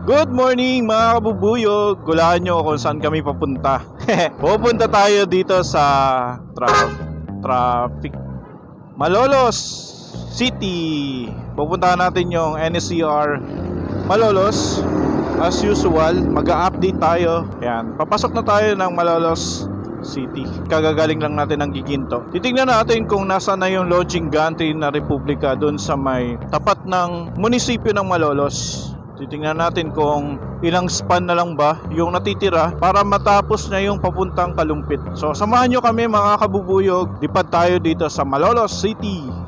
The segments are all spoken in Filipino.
Good morning mga kabubuyog! Gulaan nyo kung saan kami papunta. Pupunta tayo dito sa tra- traffic Malolos City. Pupuntahan natin yung NSCR Malolos. As usual, mag-update tayo. Yan, papasok na tayo ng Malolos City. Kagagaling lang natin ng Giginto. Titingnan natin kung nasa na yung launching gantry na Republika doon sa may tapat ng munisipyo ng Malolos. Titingnan natin kung ilang span na lang ba yung natitira para matapos na yung papuntang Kalumpit. So samahan nyo kami mga kabubuyog. Lipad tayo dito sa Malolos City.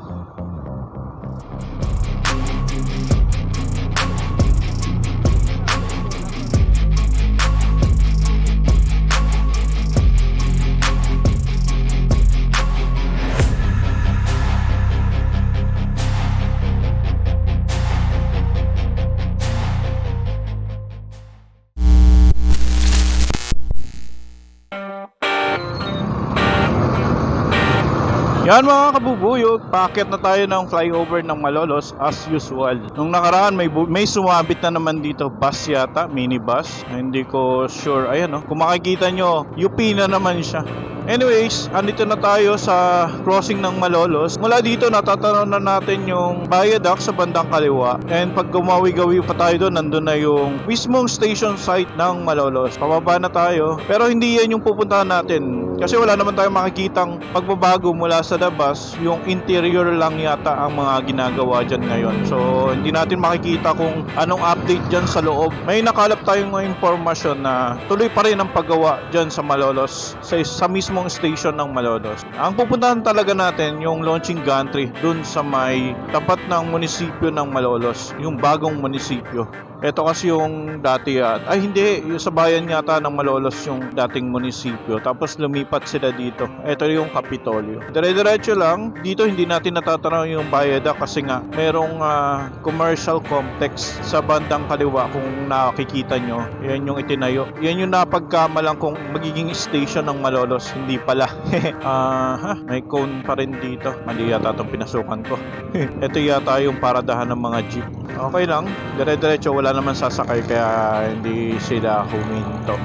Yan mga kabubuyog, packet na tayo ng flyover ng Malolos as usual. Nung nakaraan may may sumabit na naman dito bus yata, minibus. Hindi ko sure. Ayan oh. Kung makikita nyo, UP na naman siya. Anyways, andito na tayo sa crossing ng Malolos. Mula dito natatanaw na natin yung viaduct sa bandang kaliwa. And pag gumawi-gawi pa tayo doon, nandun na yung mismong station site ng Malolos. Pababa na tayo. Pero hindi yan yung pupuntahan natin. Kasi wala naman tayong makikitang pagbabago mula sa labas. Yung interior lang yata ang mga ginagawa dyan ngayon. So, hindi natin makikita kung anong update dyan sa loob. May nakalap tayong mga impormasyon na tuloy pa rin ang paggawa dyan sa Malolos. Sa, sa mismong station ng Malolos. Ang pupuntahan talaga natin yung launching gantry dun sa may tapat ng munisipyo ng Malolos. Yung bagong munisipyo. Ito kasi yung dati at ay hindi, yung sa bayan yata ng Malolos yung dating munisipyo. Tapos lumipat sila dito. Ito yung Kapitolyo. Dire-diretso lang. Dito hindi natin natatanaw yung bayada kasi nga merong ah, commercial complex sa bandang kaliwa kung nakikita nyo. Yan yung itinayo. Yan yung napagkamalang kung magiging station ng Malolos. Hindi pala. Ah, ha, may cone pa rin dito. Mali yata itong pinasukan ko. Ito yata yung paradahan ng mga jeep. Okay lang. Dire-diretso wala naman sasakay kaya hindi sila huminto.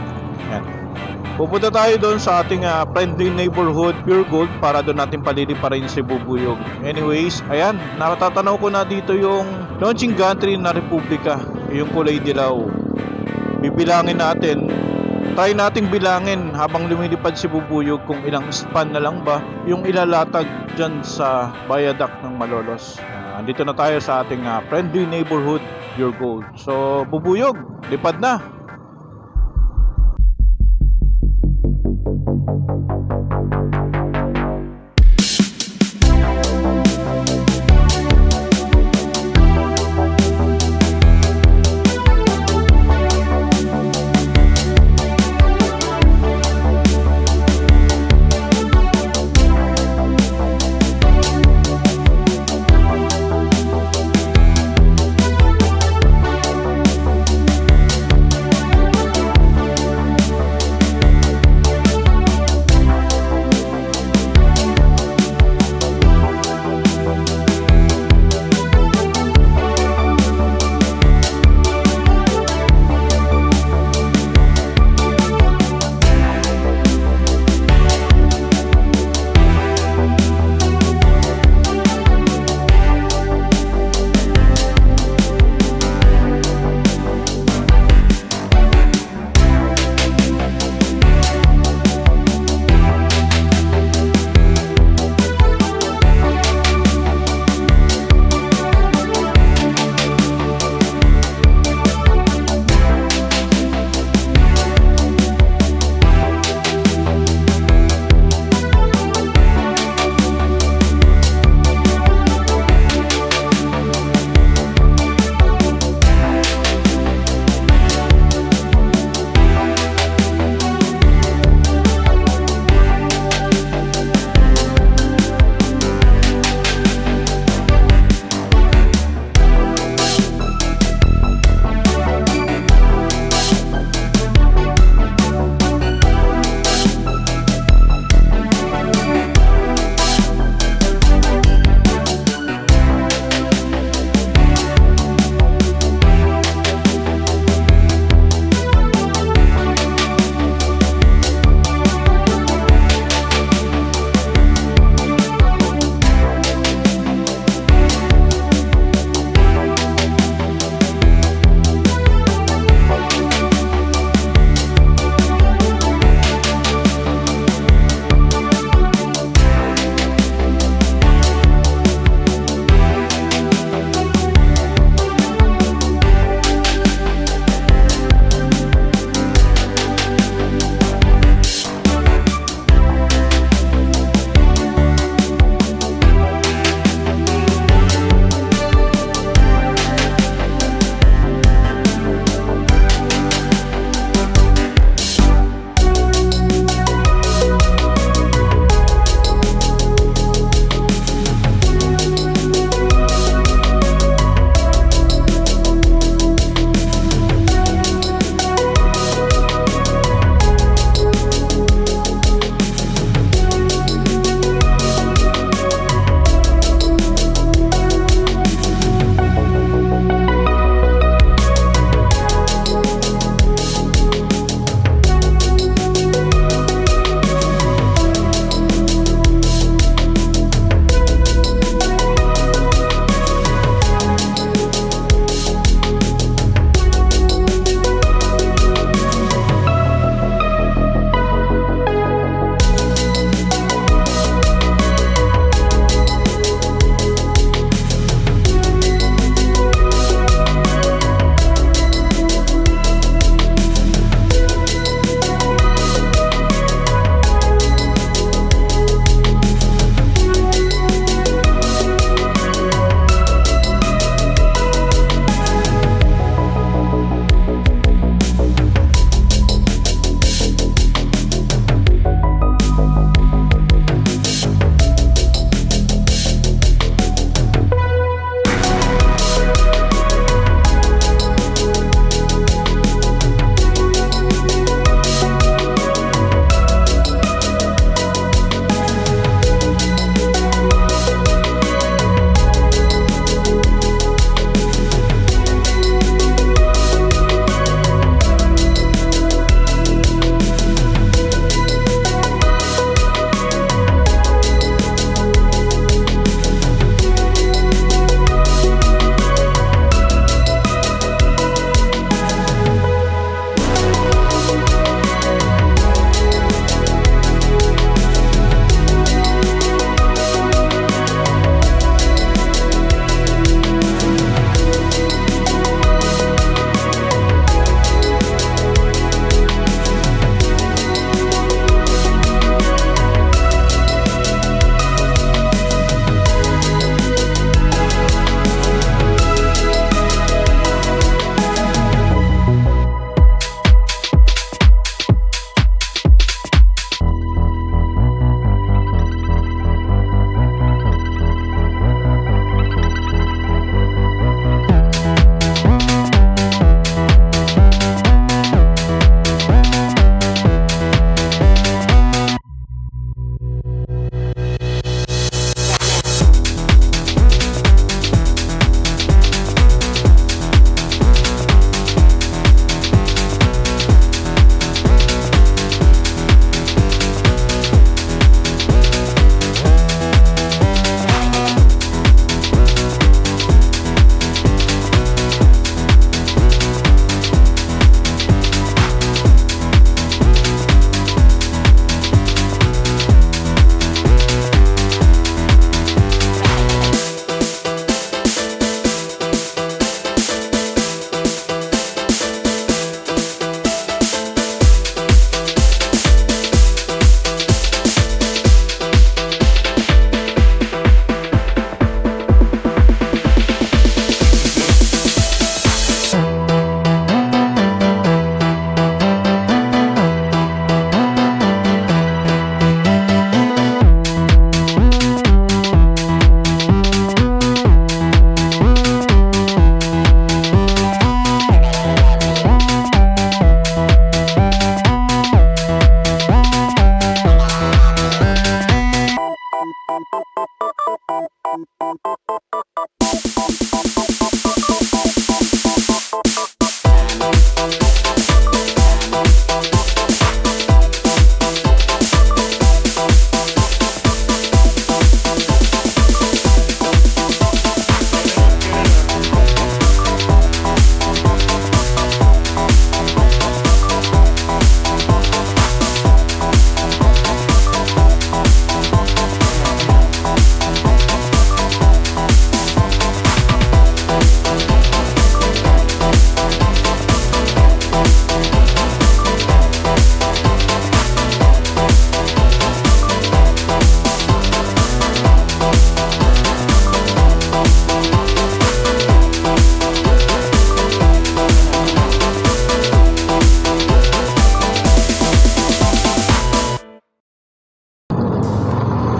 Yan. Pupunta tayo doon sa ating ah, friendly neighborhood Pure Gold para doon natin paliliparin si Bubuyog. Anyways, ayan, natatanaw ko na dito yung launching gantry na Republika, yung kulay dilaw. Bibilangin natin try nating bilangin habang lumilipad si Bubuyog kung ilang span na lang ba yung ilalatag dyan sa viaduct ng Malolos andito na tayo sa ating uh, friendly neighborhood your goal so bubuyog. Lipad na.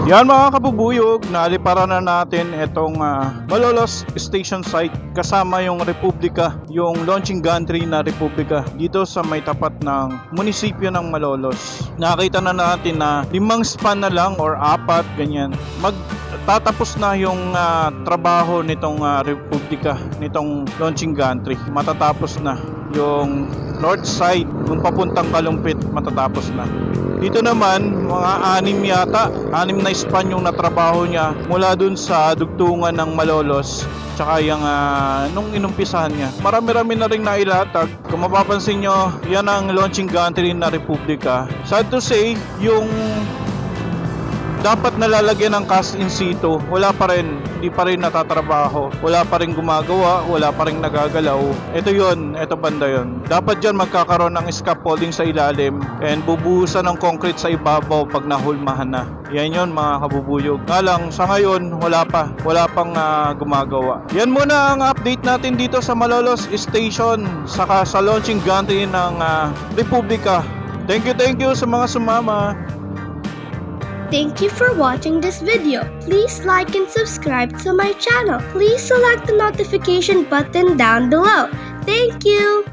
Yan mga kabubuyog, naliparan na natin itong ah, Malolos Station Site kasama yung Republika, yung launching gantry na Republika dito sa may tapat ng munisipyo ng Malolos. Nakita na natin na limang span na lang or apat, ganyan. Mag tatapos na yung ah, trabaho nitong ah, Republika, nitong launching gantry. Matatapos na yung north side, yung papuntang Kalumpit, matatapos na. Dito naman, mga anim yata, anim na span yung natrabaho niya mula dun sa dugtungan ng Malolos tsaka yung ah, nung inumpisahan niya. Marami-rami na rin nailatag. Kung mapapansin nyo, yan ang launching gantry na Republika. Sad to say, yung dapat nalalagyan ng cast in situ, wala pa rin, hindi pa rin natatrabaho, wala pa rin gumagawa, wala pa rin nagagalaw. Ito yon, ito banda yon. Dapat dyan magkakaroon ng scaffolding sa ilalim and bubuhusan ng concrete sa ibabaw pag nahulmahan na. Yan yon mga kabubuyog. Nga lang, sa ngayon, wala pa. Wala pang ah, gumagawa. Yan muna ang update natin dito sa Malolos Station saka sa launching gantry ng ah, Republika. Thank you, thank you sa mga sumama. Thank you for watching this video. Please like and subscribe to my channel. Please select the notification button down below. Thank you.